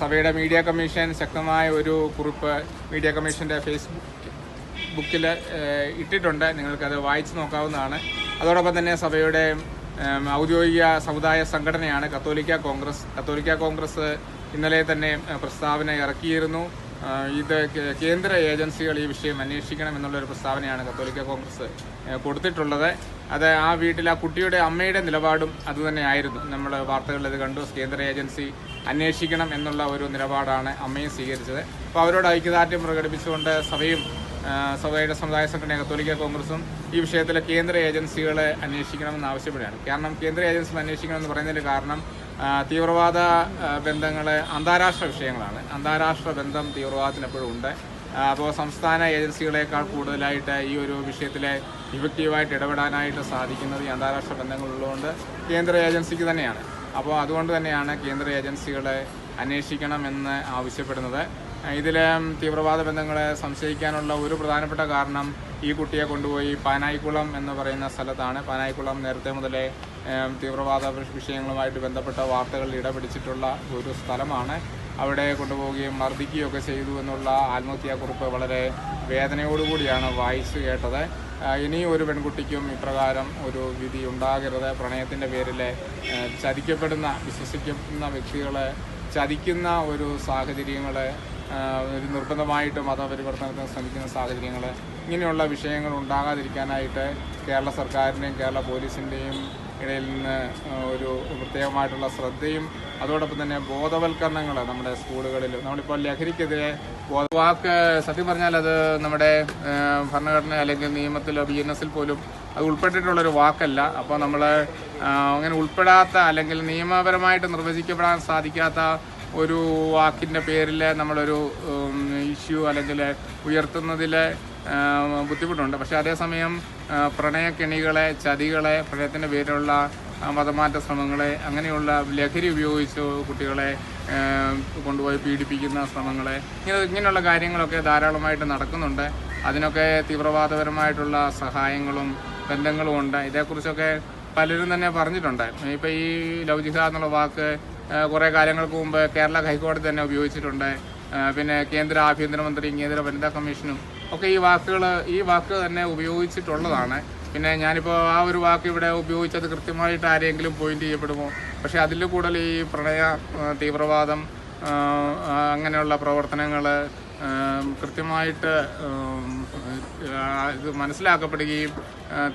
സഭയുടെ media commission ശക്തമായ ഒരു കുറിപ്പ് മീഡിയ കമ്മീഷന്റെ ഫേസ്ബുക്ക് ബുക്കിൽ ഇട്ടിട്ടുണ്ട്. നിങ്ങൾക്കത് വായിച്ചു നോക്കാവുന്നതാണ്. അതോടൊപ്പം തന്നെ സഭയുടെ ഔദ്യോഗിക സമുദായ സംഘടനയാണ് കത്തോലിക്ക കോൺഗ്രസ്. കത്തോലിക്ക കോൺഗ്രസ് ഇന്നലെ തന്നെ പ്രസ്താവന ഇറക്കിയിരുന്നു. ഇത് കേന്ദ്ര ഏജൻസികൾ ഈ വിഷയം അന്വേഷിക്കണം എന്നുള്ളൊരു പ്രസ്താവനയാണ് കത്തോലിക്ക കോൺഗ്രസ് കൊടുത്തിട്ടുള്ളത്. അത് ആ വീട്ടിൽ ആ കുട്ടിയുടെ അമ്മയുടെ നിലപാടും അതുതന്നെയായിരുന്നു. നമ്മൾ വാർത്തകളിൽ ഇത് കണ്ടു. കേന്ദ്ര ഏജൻസി അന്വേഷിക്കണം എന്നുള്ള ഒരു നിലപാടാണ് അമ്മയും സ്വീകരിച്ചത്. അപ്പോൾ അവരോട് ഐക്യദാർഢ്യം പ്രകടിപ്പിച്ചുകൊണ്ട് സഭയും സഭയുടെ സമുദായ സംഘടന കത്തോലിക്ക കോൺഗ്രസും ഈ വിഷയത്തിൽ കേന്ദ്ര ഏജൻസികളെ അന്വേഷിക്കണമെന്ന് ആവശ്യപ്പെടുകയാണ്. കാരണം കേന്ദ്ര ഏജൻസികൾ അന്വേഷിക്കണമെന്ന് പറയുന്നതിന് കാരണം തീവ്രവാദ ബന്ധങ്ങൾ അന്താരാഷ്ട്ര വിഷയങ്ങളാണ്. അന്താരാഷ്ട്ര ബന്ധം തീവ്രവാദത്തിന് എപ്പോഴും ഉണ്ട്. അപ്പോൾ സംസ്ഥാന ഏജൻസികളെക്കാൾ കൂടുതലായിട്ട് ഈ ഒരു വിഷയത്തിലെ ഇഫക്റ്റീവായിട്ട് ഇടപെടാനായിട്ട് സാധിക്കുന്നത് ഈ അന്താരാഷ്ട്ര ബന്ധങ്ങളുള്ളതുകൊണ്ട് കേന്ദ്ര ഏജൻസിക്ക് തന്നെയാണ്. അപ്പോൾ അതുകൊണ്ട് തന്നെയാണ് കേന്ദ്ര ഏജൻസികളെ അന്വേഷിക്കണമെന്ന് ആവശ്യപ്പെടുന്നത്. ഇതിൽ തീവ്രവാദ ബന്ധങ്ങളെ സംശയിക്കാനുള്ള ഒരു പ്രധാനപ്പെട്ട കാരണം ഈ കുട്ടിയെ കൊണ്ടുപോയി പാനായിക്കുളം എന്ന് പറയുന്ന സ്ഥലത്താണ്. പാനായിക്കുളം നേരത്തെ മുതലേ തീവ്രവാദ വിഷ- വിഷയങ്ങളുമായിട്ട് ബന്ധപ്പെട്ട വാർത്തകളിൽ ഇടപിടിച്ചിട്ടുള്ള ഒരു സ്ഥലമാണ്. അവിടെ കൊണ്ടുപോവുകയും മർദ്ദിക്കുകയൊക്കെ ചെയ്തു എന്നുള്ള ആത്മഹത്യാക്കുറിപ്പ് വളരെ വേദനയോടുകൂടിയാണ് വായിച്ചു കേട്ടത്. ഇനിയും ഒരു പെൺകുട്ടിക്കും ഇപ്രകാരം ഒരു വിധി ഉണ്ടാകരുത്. പ്രണയത്തിന്റെ പേരിൽ ചതിക്കപ്പെടുന്ന വിശ്വസിക്കുന്ന വ്യക്തികളെ ചതിക്കുന്ന ഒരു സാഹചര്യങ്ങൾ ഒരു നിർബന്ധമായിട്ട് മതപരിവർത്തനത്തിന് ശ്രമിക്കുന്ന സാഹചര്യങ്ങൾ ഇങ്ങനെയുള്ള വിഷയങ്ങൾ ഉണ്ടാകാതിരിക്കാനായിട്ട് കേരള സർക്കാരിന്റെയും കേരള പോലീസിന്റെയും ഇടയിൽ നിന്ന് ഒരു പ്രത്യേകമായിട്ടുള്ള ശ്രദ്ധയും അതോടൊപ്പം തന്നെ ബോധവൽക്കരണങ്ങൾ നമ്മുടെ സ്കൂളുകളിൽ നമ്മളിപ്പോൾ ലഹരിക്കെതിരെ വാക്ക് സത്യം പറഞ്ഞാൽ അത് നമ്മുടെ ഭരണഘടന അല്ലെങ്കിൽ നിയമത്തിലോ ബി എൻ എസിൽ പോലും അത് ഉൾപ്പെട്ടിട്ടുള്ളൊരു വാക്കല്ല. അപ്പോൾ നമ്മൾ അങ്ങനെ ഉൾപ്പെടാത്ത അല്ലെങ്കിൽ നിയമപരമായിട്ട് നിർവചിക്കപ്പെടാൻ സാധിക്കാത്ത ഒരു വാക്കിന്റെ പേരിൽ നമ്മളൊരു ഇഷ്യൂ അല്ലെങ്കിൽ ഉയർത്തുന്നതിൽ ബുദ്ധിമുട്ടുണ്ട്. പക്ഷെ അതേസമയം പ്രണയക്കെണികളെ ചതികളെ പ്രണയത്തിന്റെ പേരിലുള്ള മതമാറ്റ ശ്രമങ്ങളെ അങ്ങനെയുള്ള ലഹരി ഉപയോഗിച്ച് കുട്ടികളെ കൊണ്ടുപോയി പീഡിപ്പിക്കുന്ന ശ്രമങ്ങളെ ഇങ്ങനെ ഇങ്ങനെയുള്ള കാര്യങ്ങളൊക്കെ ധാരാളമായിട്ട് നടക്കുന്നുണ്ട്. അതിനൊക്കെ തീവ്രവാദപരമായിട്ടുള്ള സഹായങ്ങളും ബന്ധങ്ങളും ഉണ്ട് ഇതേക്കുറിച്ചൊക്കെ പലരും തന്നെ പറഞ്ഞിട്ടുണ്ടായിരുന്നു. ഇപ്പോൾ ഈ ജിഹാദ് എന്നുള്ള വാക്ക് കുറേ കാലങ്ങൾക്ക് മുമ്പ് കേരള ഹൈക്കോടതി തന്നെ ഉപയോഗിച്ചിട്ടുണ്ട്. പിന്നെ കേന്ദ്ര ആഭ്യന്തരമന്ത്രിയും കേന്ദ്ര വനിതാ കമ്മീഷനും ഒക്കെ ഈ വാക്കുകൾ ഈ വാക്ക് തന്നെ ഉപയോഗിച്ചിട്ടുള്ളതാണ്. പിന്നെ ഞാനിപ്പോൾ ആ ഒരു വാക്ക് ഇവിടെ ഉപയോഗിച്ചത് കൃത്യമായിട്ട് ആരെങ്കിലും പോയിന്റ് ചെയ്യപ്പെടുമോ? പക്ഷേ അതിൽ കൂടുതൽ ഈ പ്രണയ തീവ്രവാദം അങ്ങനെയുള്ള പ്രവർത്തനങ്ങൾ കൃത്യമായിട്ട് ഇത് മനസ്സിലാക്കപ്പെടുകയും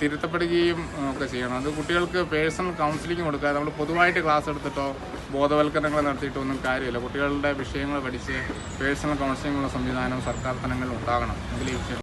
തിരുത്തപ്പെടുകയും ഒക്കെ ചെയ്യണം. അത് കുട്ടികൾക്ക് പേഴ്സണൽ കൗൺസിലിംഗ് കൊടുക്കുക. നമ്മൾ പൊതുവായിട്ട് ക്ലാസ് എടുത്തിട്ടോ ബോധവൽക്കരണങ്ങൾ നടത്തിയിട്ടോ ഒന്നും കാര്യമില്ല. കുട്ടികളുടെ വിഷയങ്ങൾ പഠിച്ച് പേഴ്സണൽ കൗൺസിലിംഗ് ഉള്ള സംവിധാനം സർക്കാർ തലങ്ങളിൽ ഉണ്ടാകണം. അതിൽ